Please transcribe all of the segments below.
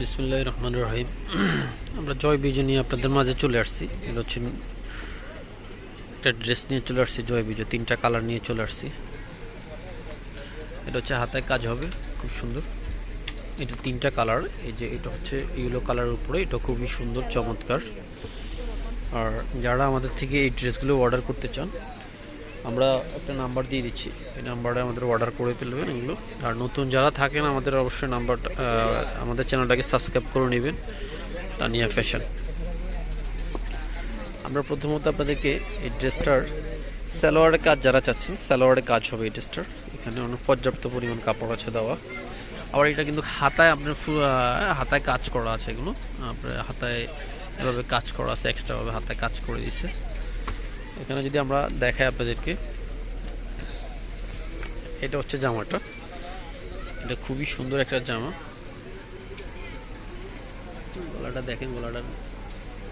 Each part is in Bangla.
বিসমুল্লাহ রহমান রহিম। আমরা জয় বিজয় নিয়ে আপনাদের মাঝে চলে আসছি। এটা হচ্ছে একটা ড্রেস নিয়ে চলে আসছি, জয় বিজয়। তিনটা কালার নিয়ে চলে আসছি। এটা হচ্ছে হাতায় কাজ হবে, খুব সুন্দর। এটা তিনটা কালার, এই যে এটা হচ্ছে ইয়েলো কালারের উপরে, এটা খুবই সুন্দর, চমৎকার। আর যারা আমাদের থেকে এই ড্রেসগুলো অর্ডার করতে চান আমরা একটা নাম্বার দিয়ে দিচ্ছি। এই নাম্বারে আমাদের অর্ডার করে ফেলবেন এগুলো। আর নতুন যারা থাকেন, আমাদের অবশ্যই নাম্বারটা আমাদের চ্যানেলটাকে সাবস্ক্রাইব করে নেবেন। তানিয়া ফ্যাশন আমরা প্রথমত আপনাদেরকে এই ড্রেসটার স্যালোয়ারের কাজ যারা চাচ্ছেন, সালোয়ারের কাজ হবে এই ড্রেসটার। এখানে অনেক পর্যাপ্ত পরিমাণ কাপড় আছে দেওয়া। আবার এটা কিন্তু হাতায় আপনার হাতায় কাজ করা আছে এগুলো। আপনার হাতায় এভাবে কাজ করা আছে এক্সট্রাভাবে হাতায় কাজ করে দিছে। এখানে যদি আমরা দেখাই আপনাদেরকে, এটা হচ্ছে জামাটা। এটা খুবই সুন্দর একটা জামা। গলাটা দেখেন, গলাটার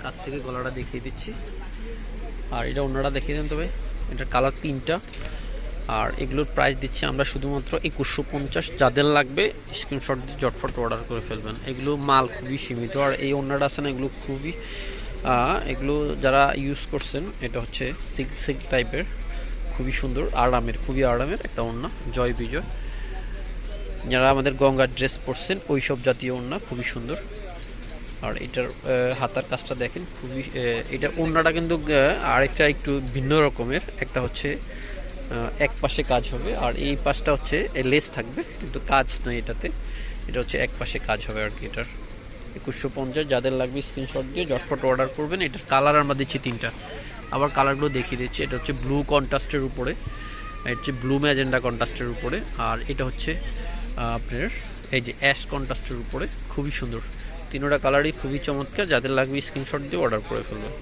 কাছ থেকে গলাটা দেখিয়ে দিচ্ছি। আর এটা অন্যরা দেখিয়ে দেন তবে এটার কালার তিনটা। আর এগুলোর প্রাইস দিচ্ছি আমরা শুধুমাত্র একুশশো পঞ্চাশ। যাদের লাগবে স্ক্রিনশট দিয়ে জটফট অর্ডার করে ফেলবেন। এগুলো মাল খুবই সীমিত। আর এই অন্যটা আছে না, এগুলো খুবই এগুলো যারা ইউজ করছেন, এটা হচ্ছে সিল্ক সিল্ক টাইপের খুবই সুন্দর, আরামের, খুবই আরামের একটা ওড়না, জয় বিজয়। যারা আমাদের গঙ্গার ড্রেস পরছেন ওই সব জাতীয় ওড়না, খুবই সুন্দর। আর এটার হাতার কাজটা দেখেন, খুবই এটার ওড়নাটা কিন্তু আরেকটা একটু ভিন্ন রকমের, একটা হচ্ছে এক পাশে কাজ হবে, আর এই পাশটা হচ্ছে লেস থাকবে, কিন্তু কাজ নেই এটাতে। এটা হচ্ছে এক পাশে কাজ হবে আর কি এটার। একুশশো পঞ্চাশ, যাদের লাগবে স্ক্রিনশট দিয়ে জটফট অর্ডার করবেন। এটার কালার আমরা দিচ্ছি তিনটা। আবার কালারগুলো দেখিয়ে দিচ্ছি। এটা হচ্ছে ব্লু কন্ট্রাস্টের উপরে। এটা হচ্ছে ব্লু ম্যাজেন্ডা কন্ট্রাস্টের উপরে। আর এটা হচ্ছে আপনার এই যে অ্যাশ কন্ট্রাস্টের উপরে। খুবই সুন্দর। তিনোটা কালারই খুবই চমৎকার। যাদের লাগবে স্ক্রিনশট দিয়ে অর্ডার করে ফেলবেন।